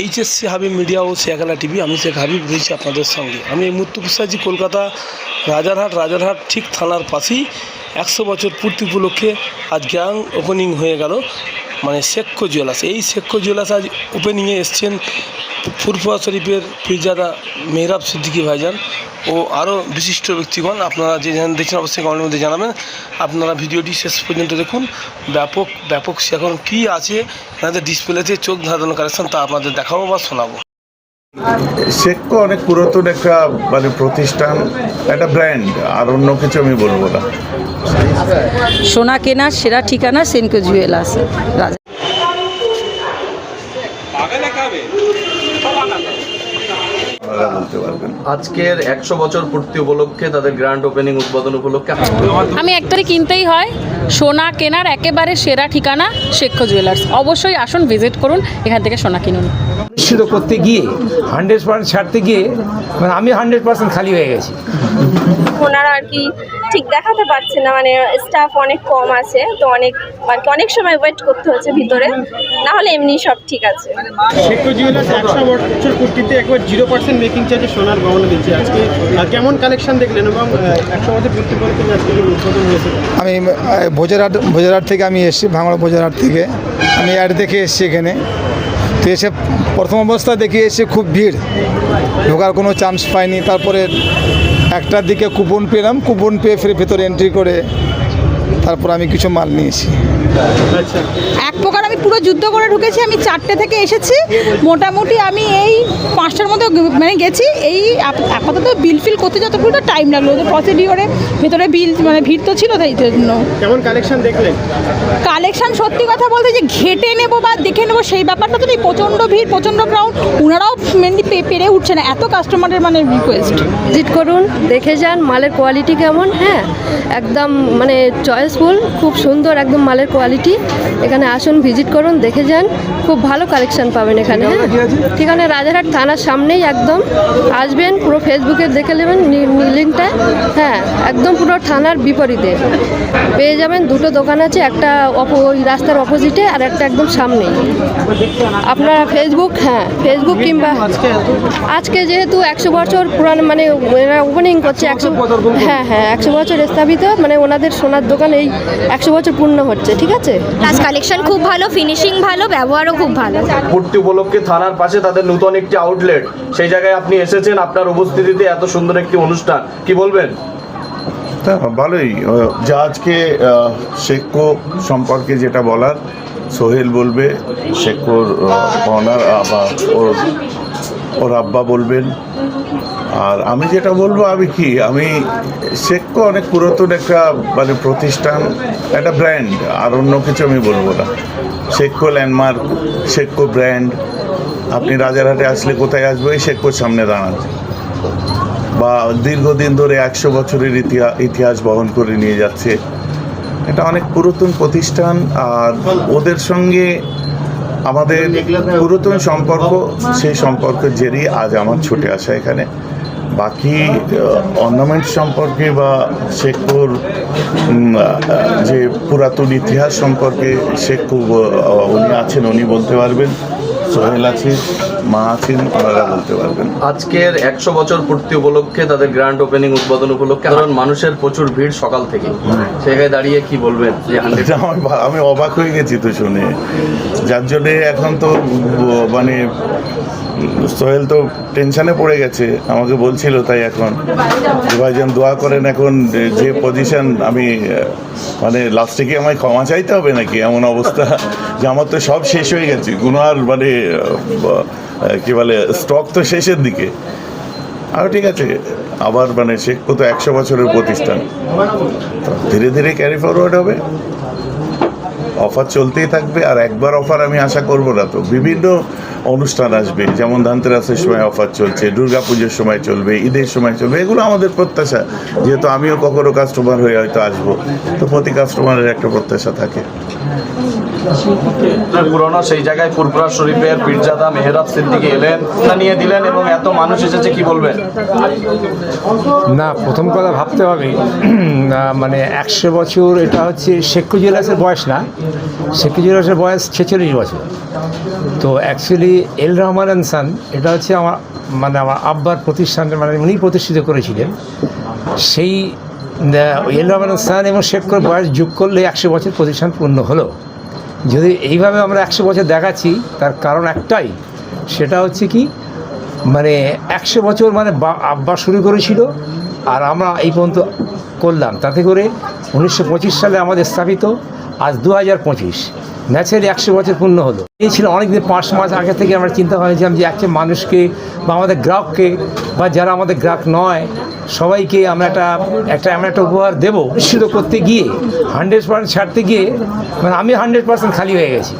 HSC Habib media ও শেখালা TV, আমি শেখ হাবিব, রয়েছি আপনাদের সঙ্গে। আমি এই মুহূর্তে আছি কলকাতা রাজারহাট। রাজারহাট ঠিক থানার পাশেই একশো বছর পূর্তি উপলক্ষে আজ গ্যাং ওপেনিং হয়ে গেল। মানে শেখ্য জুয়েলার্স। এই শেখ্য জুয়েলার্স আজ ওপেনিংয়ে এসছেন ফুরফুয়া শরীফের পীরজাদা মেহরাব সিদ্দিকী ভাইজান ও আরও বিশিষ্ট ব্যক্তিগণ। আপনারা যে দেখছেন অবশ্যই কমেন্টের মধ্যে জানাবেন। আপনারা ভিডিওটি শেষ পর্যন্ত দেখুন। ব্যাপক ব্যাপক এখন কী আছে আপনাদের ডিসপ্লেতে চোখ ধাঁধানো কালেকশন তা আপনাদের দেখাবো বা শোনাবো। শেখকো অনেক পুরাতন একটা মানে প্রতিষ্ঠান, একটা ব্র্যান্ড আর অন্য কিছু আমি বলব না। সোনা কেনার সেরা ঠিকানা সেনকো জুয়েলার্স। রাজা আজকের একশো বছর পূর্তি উপলক্ষে তাদের গ্র্যান্ড ওপেনিং উদ্বোধন উপলক্ষে আমি একটারে কিনতেই হয়। সোনা কেনার একেবারে সেরা ঠিকানা শেখ্য জুয়েলার্স। অবশ্যই আসুন ভিজিট করুন এখান থেকে সোনা কিনুন। নিশ্চিত করতে গিয়ে হান্ড্রেড পার্সেন্ট ছাড়তে গিয়ে মানে আমি হান্ড্রেড পার্সেন্ট খালি হয়ে গেছি। ওনারা আর কি ঠিক দেখাতে পারছে না মানে স্টাফ অনেক কম আছে তো অনেক আর কি অনেক সময় ওয়েট করতে হচ্ছে ভিতরে না হলে এমনি সব ঠিক আছে। শেখো জুয়েলার্স একশো বছর পূর্তিতে একবার জিরো পার্সেন্ট মেকিং চার্জে সোনার গহনা দিচ্ছে। আজকে কেমন কালেকশন দেখলেন এবং একশো বছর পূর্তি উপলক্ষে আজকে উদ্বোধন হয়েছে আমি ভোজেরহাট ভোজেরহাট থেকে আমি এসেছি ভাঙড়া ভোজেরহাট থেকে। আমি অ্যাড দেখে এসেছি এখানে। তো এসে প্রথম অবস্থা দেখি এসে খুব ভিড়। ঢোকার কোনো চান্স পাইনি। তারপরে একটার দিকে কুপন পেলাম। কুপন পেয়ে ফিরে ভেতরে এন্ট্রি করে তারপর আমি কিছু মাল নিয়েছি। আচ্ছা। এক প্রকার পুরো যুদ্ধ করে ঢুকেছি আমি চারটে থেকে এসেছি। মোটামুটি আমি এই পাঁচটার মধ্যে মানে গেছি। এই আপ- আপাতত বিল ফিল করতে যতটুকু টাইম লাগল ওদের প্রসিডিওরে ভেতরে বিল মানে ভিড় তো ছিল তাই জন্য। কেমন কালেকশন দেখলেন? কালেকশন সত্যি কথা বলতে যে ঘেটে নেব বা দেখে নেব সেই ব্যাপারটা তো নেই। প্রচণ্ড ভিড় প্রচণ্ড ক্রাউড ওনারাও মেনলি পেরে উঠছে না। এত কাস্টমারের মানে রিকোয়েস্ট ভিজিট করুন দেখে যান মালের কোয়ালিটি কেমন হ্যাঁ? একদম মানে চয়েসফুল খুব সুন্দর একদম মালের কোয়ালিটি এখানে আসুন ভিজিট করুন দেখে যান। খুব ভালো কালেকশন পাবেন এখানে হ্যাঁ। ঠিকানা রাজারহাট থানার সামনেই একদম। আসবেন পুরো ফেসবুকে দেখে নেবেন লিঙ্কটা হ্যাঁ একদম পুরো থানার বিপরীতে। পেয়ে যাবেন দুটো দোকান আছে একটা অপো ওই রাস্তার অপোজিটে আর একটা একদম সামনেই। আপনারা ফেসবুক হ্যাঁ ফেসবুক কিংবা আজকে যেহেতু একশো বছর পুরান মানে এরা ওপেনিং করছে একশো হ্যাঁ হ্যাঁ একশো বছর স্থাপিত মানে ওনাদের সোনার দোকান এই একশো বছর পূর্ণ হচ্ছে ঠিক আছে? কালেকশন খুব ভালো ফিনিশিং ভালো ব্যবহারও খুব ভালো। পূর্তি উপলক্ষে থানার পাশে তাদের নতুন একটি আউটলেট সেই জায়গায় আপনি এসেছেন আপনার উপস্থিতিতে এত সুন্দর একটি অনুষ্ঠান। কি বলবেন? তা ভালোই যা আজকে শেখকো সম্পর্কে যেটা বলার সোহেল বলবে শেখকোর অনার ওর ওর আব্বা বলবেন। আর আমি যেটা বলব আমি কি আমি শেখকো অনেক পুরাতন একটা মানে প্রতিষ্ঠান একটা ব্র্যান্ড আর অন্য কিছু আমি বলব না। শেখকো ল্যান্ডমার্ক শেখকো ব্র্যান্ড আপনি রাজারহাটে আসলে কোথায় আসবে, ওই শেখকোর সামনে দাঁড়ান। বা দীর্ঘদিন ধরে একশো বছরের ইতিহাস বহন করে নিয়ে যাচ্ছে। এটা অনেক পুরাতন প্রতিষ্ঠান, আর ওদের সঙ্গে আমাদের পুরাতন সম্পর্ক, সেই সম্পর্কের জেরেই আজ আমার ছুটে আসা এখানে। বাকি অর্নামেন্ট সম্পর্কে বা শেখপুর যে পুরাতন ইতিহাস সম্পর্কে শেখপুর উনি আছেন উনি বলতে পারবেন। সোহেল আছে মা আছেন ওনারা বলতে পারবেন। আজকের একশো বছর পূর্তি উপলক্ষে তাদের গ্র্যান্ড ওপেনিং উদ্বোধন উপলক্ষে কারণ মানুষের প্রচুর ভিড় সকাল থেকে। সেখানে দাঁড়িয়ে কি বলবেন? আমি অবাক হয়ে গেছি তো শুনে। যার জন্যে এখন তো মানে সোহেল তো টেনশনে পড়ে গেছে, আমাকে বলছিল তাই এখন। ভাইজান দোয়া করেন এখন যে পজিশন আমি মানে লাস্টে কি আমায় ক্ষমা চাইতে হবে নাকি? এমন অবস্থা যে আমার তো সব শেষ হয়ে গেছে। কোনো আর মানে কি বলে স্টক তো শেষের দিকে। আর ঠিক আছে, আবার মানে শেখ তো একশো বছরের প্রতিষ্ঠান। ধীরে ধীরে ক্যারি ফরওয়ার্ড হবে। অফার চলতেই থাকবে আর একবার অফার আমি আশা করব না তো। বিভিন্ন অনুষ্ঠান আসবে যেমন ধানতেরাসের সময় অফার চলছে দুর্গা পুজোর সময় চলবে ঈদের সময় চলবে এগুলো আমাদের প্রত্যাশা। যেহেতু আমিও কখনো কাস্টমার হয়ে হয়তো আসব তো প্রতি কাস্টমারের একটা প্রত্যাশা থাকে। পুরনো সেই জায়গায় ফুরফুরা শরীফের পীরজাদা মেহরাব সিদ্দিকি এলেন নিয়ে দিলেন এবং এত মানুষ এসেছে কি বলবেন? না প্রথম কথা ভাবতে হবে না, মানে একশো বছর এটা হচ্ছে শেখ্য জুয়েলার্সের বয়স না। শেখ জুয়েলার্সের বয়স ছেচল্লিশ বছর। তো actually L Rahman and son এটা হচ্ছে আমার মানে আমার আব্বার প্রতিষ্ঠান মানে উনি প্রতিষ্ঠিত করেছিলেন। সেই এল রহমান সান এবং শেখর বয়স যোগ করলে একশো বছর প্রতিষ্ঠান পূর্ণ হলো। যদি এইভাবে আমরা একশো বছর দেখাচ্ছি, তার কারণ একটাই, সেটা হচ্ছে কি মানে একশো বছর মানে আব্বা শুরু করেছিল, আর আমরা এই পর্যন্ত করলাম। তাতে করে উনিশশো পঁচিশ সালে আমাদের স্থাপিত আজ দু হাজার পঁচিশ। ম্যাচের একশো বছর পূর্ণ হলো। এই ছিল অনেকদিন, পাঁচ মাস আগে থেকে আমরা চিন্তা করেছিলাম যে একটা মানুষকে বা আমাদের গ্রাহককে বা যারা আমাদের গ্রাহক নয়, সবাইকে আমরা একটা একটা এমন একটা উপহার দেবো। নিশ্চিত করতে গিয়ে হান্ড্রেড পার্সেন্ট ছাড়তে গিয়ে মানে আমি হান্ড্রেড পার্সেন্ট খালি হয়ে গেছি।